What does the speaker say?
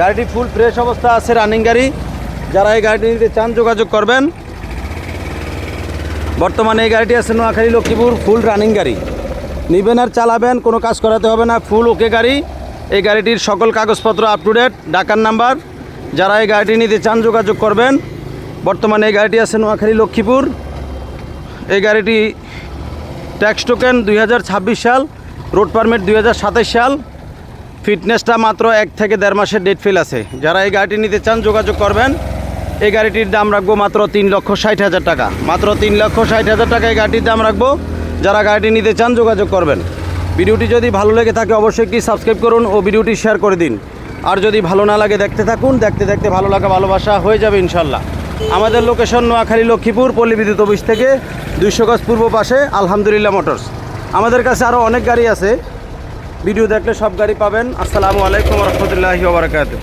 গাড়িটি full fresh অবস্থা আছে রানিং গাড়ি। যারা এই গাড়িটি নিতে চান, যোগাযোগ করবেন। বর্তমানে এই গাড়িটি আছে নোয়াখালী লক্ষ্মীপুর ফুল রানিং গাড়ি। নিবেন আর চালাবেন, কোনো কাজ করাতে হবে না ফুল ওকে গাড়ি। এই গাড়িটির সকল কাগজপত্র আপ টু ডেট ডাকার নাম্বার যারা এই গাড়িটি নিতে চান, যোগাযোগ করবেন। বর্তমানে এই গাড়িটি আছে নোয়াখালী লক্ষ্মীপুর। এই গাড়িটি ট্যাক্স টোকেন দুই হাজার ছাব্বিশ সাল রোড পারমিট দুই সাল। ফিটনেসটা মাত্র এক থেকে দেড় মাসের ডেট ফেল আছে। যারা এই গাড়িটি নিতে চান, যোগাযোগ করবেন। এই গাড়িটির দাম রাখব মাত্র তিন লক্ষ ষাট হাজার টাকা। মাত্র তিন লক্ষ ষাট হাজার টাকা এই গাড়িটির দাম রাখব। যারা গাড়িটি নিতে চান, যোগাযোগ করবেন। ভিডিওটি যদি ভালো লেগে থাকে, অবশ্যই একটি সাবস্ক্রাইব করুন ও ভিডিওটি শেয়ার করে দিন। আর যদি ভালো না লাগে দেখতে থাকুন, দেখতে দেখতে ভালো লাগা ভালোবাসা হয়ে যাবে ইনশাল্লাহ আমাদের লোকেশন নোয়াখালী লক্ষ্মীপুর, পল্লী বিদ্যুৎ অফিস থেকে দুইশো গজ পূর্ব পাশে আলহামদুলিল্লাহ মোটরস। আমাদের কাছে আরও অনেক গাড়ি আছে। ভিডিও দেখলে সব গাড়ি পাবেন। আসসালামু আলাইকুম রহমতুল্লাহি ওবরাকাতু